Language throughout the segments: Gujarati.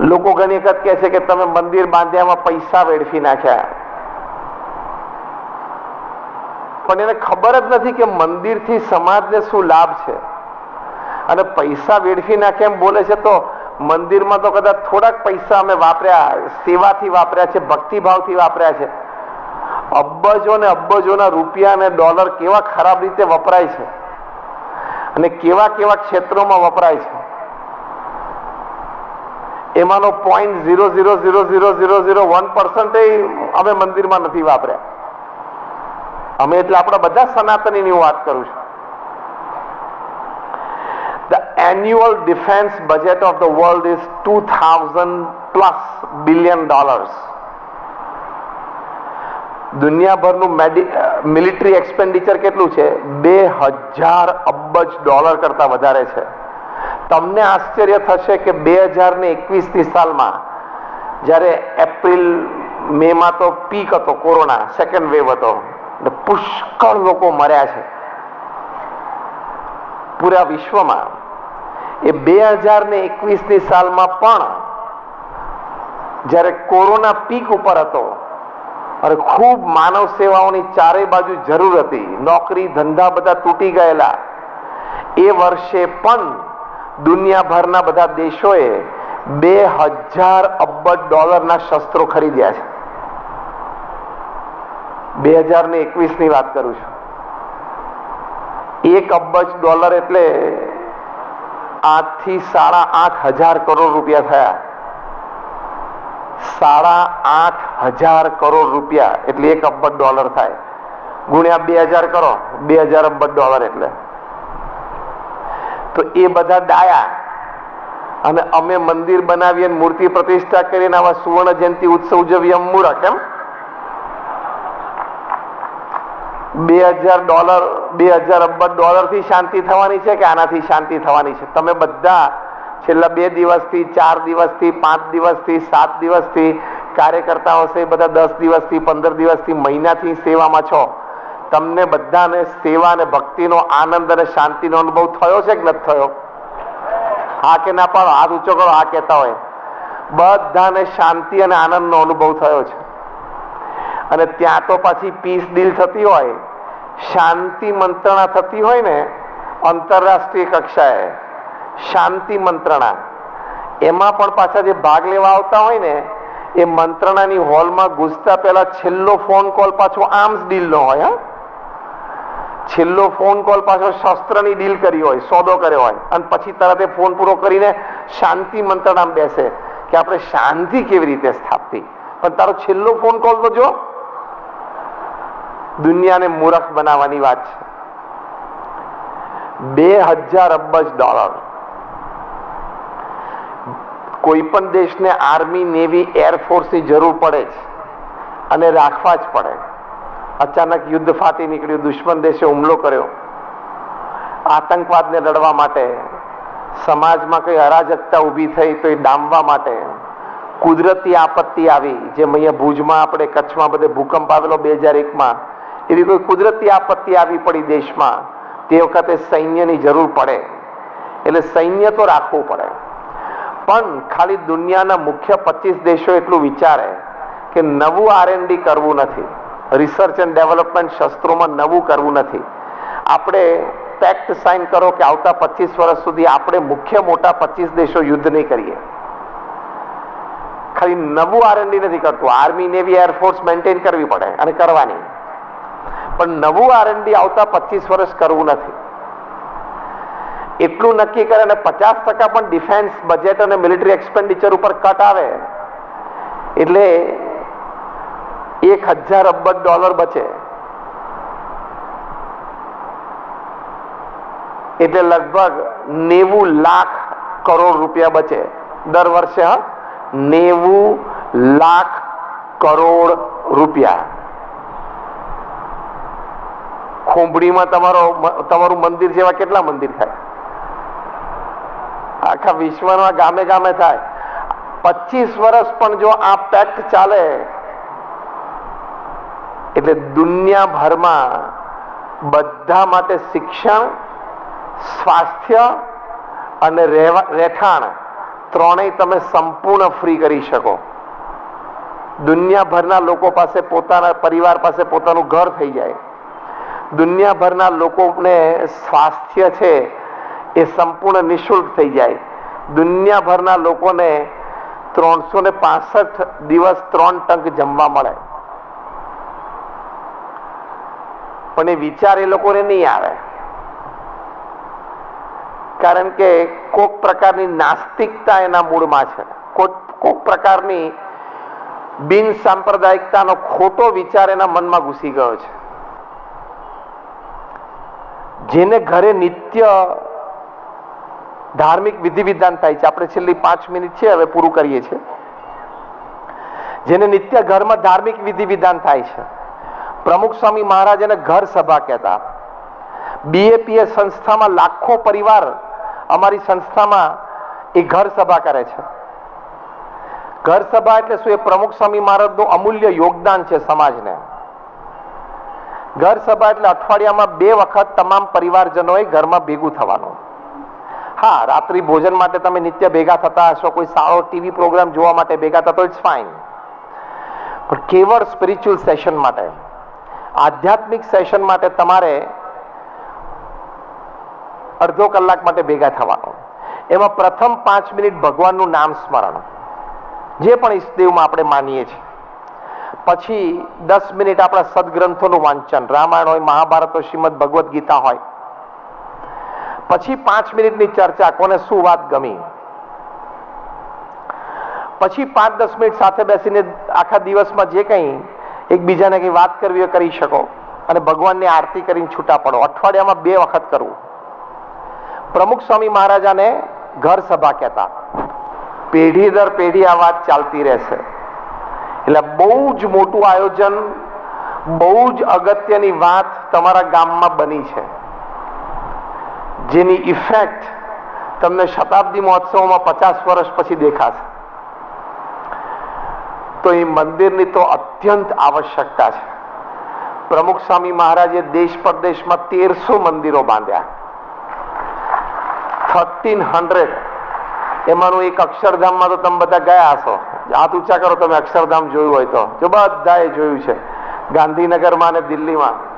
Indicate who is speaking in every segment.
Speaker 1: લોકો ઘણી વખત કહે છે કે તમે મંદિર બાંધ્યામાં પૈસા વેડફી નાખ્યા પણ એને ખબર જ નથી કે મંદિરથી સમાજને શું લાભ છે અને પૈસા વેડફી નાખે એમ બોલે છે તો મંદિરમાં તો કદાચ થોડાક પૈસા અમે વાપર્યા સેવાથી વાપર્યા છે ભક્તિભાવથી વાપર્યા છે અબજો ને અબજોના રૂપિયા અને ડોલર કેવા ખરાબ રીતે વપરાય છે અને કેવા કેવા ક્ષેત્રોમાં વપરાય છે એમાંનો point zero zero zero zero zero zero one percent અમે મંદિરમાં નથી વાપર્યા. અમે એટલે આપણા બધા સનાતનીની વાત કરું છું. The annual defense budget of the world is 2000 plus billion dollars. દુનિયાભરનું મિલિટરી એક્સપેન્ડિચર કેટલું છે? બે હજાર અબજ ડોલર કરતા વધારે છે. તમને આશ્ચર્ય થશે કે બે હજાર ને એકવીસની સાલમાં જ્યારે એપ્રિલ મે માં તો પીક હતો કોરોના સેકન્ડ વેવ હતો. પુષ્કળ લોકો મર્યા છે. પૂરા વિશ્વમાં. એ બે હજાર ને એકવીસની સાલમાં પણ જ્યારે કોરોના પીક ઉપર હતો અને ખૂબ માનવ સેવાઓની ચારે બાજુ જરૂર હતી, નોકરી, ધંધા બધા તૂટી ગયેલા, એ વર્ષે પણ દુનિયાભરના બધા દેશોએ બે હજાર અબજ ડોલરના શસ્ત્રો ખરીદ્યા છે. બે હજાર ને એકવીસની વાત કરું છું. એક અબજ ડોલર એટલે આઠથી સાડા આઠ હજાર કરોડ રૂપિયા થયા. સાડા આઠ હજાર કરોડ રૂપિયા એટલે એક અબજ ડોલર થાય. ગુણ્યા બે હજાર કરો, બે હજાર અબજ ડોલર એટલે. તો એ બધા ડાયા. અને અમે મંદિર બનાવીએ મૂર્તિ પ્રતિષ્ઠા કરીને આવા સુવર્ણ જયંતિ ઉત્સવ ઉજવીએ એમ. કેમ બે હજાર ડોલર, બે હજાર અબજ ડોલરથી શાંતિ થવાની છે કે આનાથી શાંતિ થવાની છે? તમે બધા છેલ્લા બે દિવસથી, ચાર દિવસથી, પાંચ દિવસથી, સાત દિવસથી કાર્યકર્તાઓ છે બધા દસ દિવસથી, પંદર દિવસથી મહિનાથી સેવામાં છો. તમને બધાને સેવા અને ભક્તિનો આનંદ અને શાંતિનો અનુભવ થયો છે કે નથી થયો? હા કે ના પાડો? હાથ ઊંચો કરો, હા કહેતા હોય. બધાને શાંતિ અને આનંદનો અનુભવ થયો છે. અને ત્યાં તો પાછી પીસ ડીલ થતી હોય, શાંતિ મંત્રણા થતી હોય ને, આંતરરાષ્ટ્રીય કક્ષાએ, શાંતિ મંત્રણા. એમાં પણ પાછા જે ભાગ લેવા આવતા હોય ને, એ મંત્રણાની હોલમાં ઘૂસતા પહેલા છેલ્લો ફોન કોલ પાછો આર્મ્સ ડીલનો હોય, હા? છેલ્લો ફોન કોલ પાછો શસ્ત્રની ડીલ કરી હોય, સોદો કર્યો હોય, અને પછી તરત એ ફોન પૂરો કરીને શાંતિ મંત્રણામાં બેસે કે આપણે શાંતિ કેવી રીતે સ્થાપવી. પણ તારો છેલ્લો ફોન કોલ તો જો, દુનિયાને મૂરખ બનાવવાની વાત છે. બે હજાર અબજ ડોલર કોઈ પણ દેશને આર્મી નેવી એરફોર્સની જરૂર પડે છે અને રાખવા જ પડે. અચાનક યુદ્ધ ફાટી નીકળ્યું, દુશ્મન દેશે હુમલો કર્યો. આતંકવાદને લડવા માટે, સમાજમાં કઈ અરાજકતા ઊભી થઈ તો એ ડામવા માટે કુદરતી આપત્તિ આવી, જેમ અહીંયા ભુજમાં આપણે કચ્છમાં બધે ભૂકંપ આવેલો બે હજાર એકમાં. એવી કોઈ કુદરતી આપત્તિ આવી પડી દેશમાં, તે વખતે સૈન્યની જરૂર પડે. એટલે સૈન્ય તો રાખવું પડે. પણ ખાલી દુનિયાના મુખ્ય પચીસ દેશો એટલું વિચારે કે નવું આરએનડી કરવું નથી. રિસર્ચ એન્ડ ડેવલપમેન્ટ શસ્ત્રોમાં નવું કરવું નથી. આપણે પેક્ટ સાઇન કરો કે આવતા પચીસ વર્ષ સુધી આપણે મુખ્ય મોટા પચીસ દેશો યુદ્ધ નહીં કરીએ. ખાલી નવું આરએનડી નથી કરતું. આર્મી નેવી એરફોર્સ મેન્ટેન કરવી પડે અને કરવાની. પણ નવું આરએનડી આવતા પચીસ વર્ષ કરવું નથી. એટલું નક્કી કરે અને પચાસ ટકા પણ ડિફેન્સ બજેટ અને મિલિટરી એક્સપેન્ડિચર ઉપર કટ આવે. એટલે એક હજાર અબજ ડોલર બચે. એટલે લગભગ નેવું લાખ કરોડ રૂપિયા બચે. દર વર્ષે નેવું લાખ કરોડ રૂપિયા. ખોંભડીમાં તમારો તમારું મંદિર જેવા કેટલા મંદિર થાય? આખા વિશ્વમાં ગામે ગામે થાય. પચીસ વર્ષ પણ જો આ પેક્ટ ચાલે એટલે દુનિયાભરમાં બધા માટે શિક્ષણ, સ્વાસ્થ્ય અને રહેઠાણ ત્રણેય તમે સંપૂર્ણ ફ્રી કરી શકો. દુનિયાભરના લોકો પાસે પોતાના પરિવાર પાસે પોતાનું ઘર થઈ જાય. દુનિયાભરના લોકોને સ્વાસ્થ્ય છે એ સંપૂર્ણ નિઃશુલ્ક થઈ જાય. દુનિયાભરના લોકોને ત્રણસો ને દિવસ ત્રણ ટંક જમવા મળે. પણ એ વિચાર એ લોકોને નહીં આવે. કારણ કે કોક પ્રકારની નાસ્તિકતા એના મૂળમાં છે. કોક કોક પ્રકારની બિન સાંપ્રદાયિકતાનો ખોટો વિચાર એના મનમાં ઘૂસી ગયો છે. જેને ઘરે નિત્ય ધાર્મિક વિધિ વિધાન થાય છે. આપણે છેલ્લી પાંચ મિનિટ છે, હવે પૂરું કરીએ છીએ. જેને નિત્ય ઘરમાં ધાર્મિક વિધિ વિધાન થાય છે. પ્રમુખ સ્વામી મહારાજ એને ઘર સભા કહેતા. બીએપીએ સંસ્થામાં લાખો પરિવાર અમારી સંસ્થામાં એ ઘર સભા કરે છે. ઘર સભા એટલે શું? એ પ્રમુખ સ્વામી મહારાજનું અમૂલ્ય યોગદાન છે સમાજને. ઘર સભા એટલે અઠવાડિયામાં બે વખત તમામ પરિવારજનોએ ઘરમાં ભેગું થવાનું. હા, રાત્રિ ભોજન માટે તમે નિત્ય ભેગા થતા હશો, કોઈ સારો ટીવી પ્રોગ્રામ જોવા માટે ભેગા થતો ઇટ્સ ફાઇન પણ કેવળ સ્પિરિચ્યુઅલ સેશન માટે. આધ્યાત્મિક સેશન માટે તમારે અડધો કલાક માટે ભેગા થવાનું. એમાં પ્રથમ પાંચ મિનિટ ભગવાનનું નામ સ્મરણ. જે પણ ઈષ્ટદેવમાં આપણે માનીએ છીએ. પછી દસ મિનિટ આપણા સદગ્રંથોનું વાંચન. રામાયણ હોય, મહાભારત હોય, શ્રીમદ ભગવદ્ ગીતા હોય. પછી પાંચ મિનિટની ચર્ચા, કોને શું વાત ગમી? પછી પાંચ દસ મિનિટ સાથે બેસીને આખા દિવસમાં જે કંઈ એકબીજાને કંઈ વાત કરવી હોય કરી શકો. અને ભગવાનની આરતી કરીને છૂટા પડો. અઠવાડિયામાં બે વખત કરવું પ્રમુખ સ્વામી મહારાજાને ઘર સભા કહેતા. પેઢી દર પેઢી આ વાત ચાલતી રહેશે. એટલે બહુ જ મોટું આયોજન, બહુ જ અગત્યની વાત તમારા ગામમાં બની છે. જેની ઇફેક્ટ તમને શતાબ્દી મહોત્સવમાં પચાસ વર્ષ પછી દેખાશે. તો એ મંદિરની તો અત્યંત આવશ્યકતા છે. પ્રમુખ સ્વામી મહારાજે દેશ પરદેશમાં તેરસો મંદિરો બાંધ્યા. થર્ટીન હંડ્રેડ એમાંનું એક અક્ષરધામમાં તો તમે બધા ગયા હશો. હાથ ઊંચા કરો તમે, અક્ષરધામ જોયું હોય તો. જો બધાએ જોયું છે. ગાંધીનગરમાં અને દિલ્હીમાં.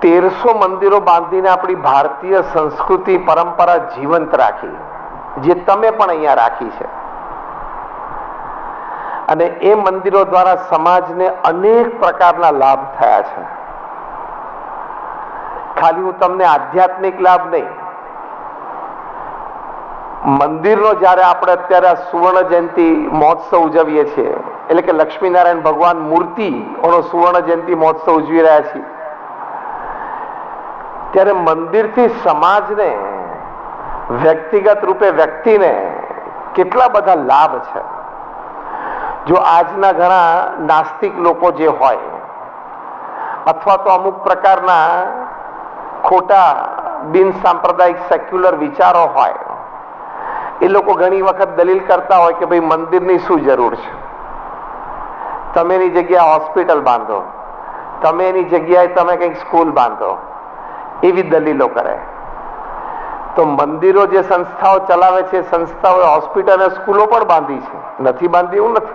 Speaker 1: તેરસો મંદિરો બાંધીને આપણી ભારતીય સંસ્કૃતિ, પરંપરા જીવંત રાખી. જે તમે પણ અહીંયા રાખી છે. અને એ મંદિરો દ્વારા સમાજને અનેક પ્રકારના લાભ થયા છે. ખાલી હું તમને આધ્યાત્મિક લાભ નહીં. મંદિરનો જ્યારે આપણે અત્યારે સુવર્ણ જયંતિ મહોત્સવ ઉજવીએ છીએ, એટલે કે લક્ષ્મીનારાયણ ભગવાન મૂર્તિ ઓનો સુવર્ણ જયંતિ મહોત્સવ ઉજવી રહ્યા છીએ, ત્યારે મંદિરથી સમાજને વ્યક્તિગત રૂપે વ્યક્તિને કેટલા બધા લાભ છે. જો આજના ઘણા નાસ્તિક લોકો જે હોય, અથવા તો અમુક પ્રકારના ખોટા બિન સાંપ્રદાયિક સેક્યુલર વિચારો હોય, એ લોકો ઘણી વખત દલીલ કરતા હોય કે ભાઈ મંદિરની શું જરૂર છે? તમે એની જગ્યાએ હોસ્પિટલ બાંધો, તમે એની જગ્યાએ તમે કંઈક સ્કૂલ બાંધો, એવી દલીલો કરે. તો મંદિરો જે સંસ્થાઓ ચલાવે છે સંસ્થાઓ હોસ્પિટલ અને સ્કૂલો પણ બાંધી છે. નથી બાંધી એવું નથી.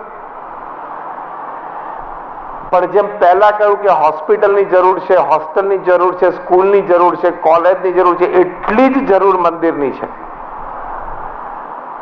Speaker 1: પણ જેમ પહેલા કહ્યું કે હોસ્પિટલની જરૂર છે, હોસ્ટેલની જરૂર છે, સ્કૂલની જરૂર છે, કોલેજની જરૂર છે, એટલી જ જરૂર મંદિરની છે.